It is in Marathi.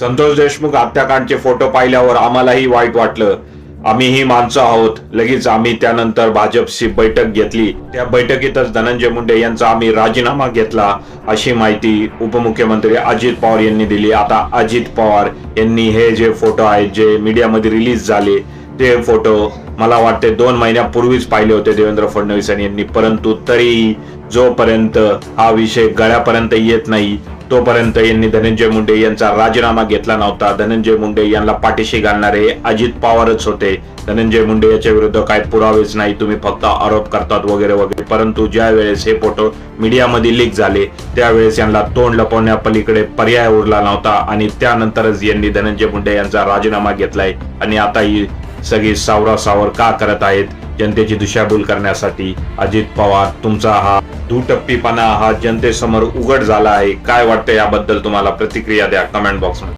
संतोष देशमुख हत्याकांडचे फोटो पाहिल्यावर आम्हालाही वाईट वाटलं. आम्हीही माणसं आहोत. लगेच आम्ही त्यानंतर भाजपची बैठक घेतली. त्या बैठकीतच धनंजय मुंडे यांचा आम्ही राजीनामा घेतला अशी माहिती उपमुख्यमंत्री अजित पवार यांनी दिली. आता अजित पवार यांनी हे जे फोटो आहेत जे मीडियामध्ये रिलीज झाले ते फोटो मला वाटते दोन महिन्यापूर्वीच पाहिले होते देवेंद्र फडणवीस यांनी. परंतु तरीही जोपर्यंत हा विषय गळ्यापर्यंत येत नाही तोपर्यंत यांनी धनंजय मुंडे यांचा राजीनामा घेतला नव्हता. धनंजय मुंडे यांना पाठीशी घालणारे अजित पवारच होते. धनंजय मुंडे याच्या विरुद्ध काय पुरावेच नाही. तुम्ही फक्त आरोप करतात वगैरे वगैरे. परंतु ज्या वेळेस हे फोटो मीडियामध्ये लीक झाले त्यावेळेस यांना तोंड लपवण्यापलीकडे पर्याय उरला नव्हता आणि त्यानंतरच यांनी धनंजय मुंडे यांचा राजीनामा घेतलाय. आणि आता ही सगळी सावरासावर का करत आहेत? जनतेची दिशाभूल करण्यासाठी अजित पवार तुमचा हा दुटप्पीपणा हा जनतेसमोर उघड झाला आहे. काय वाटतं याबद्दल तुम्हाला प्रतिक्रिया द्या कमेंट बॉक्समध्ये.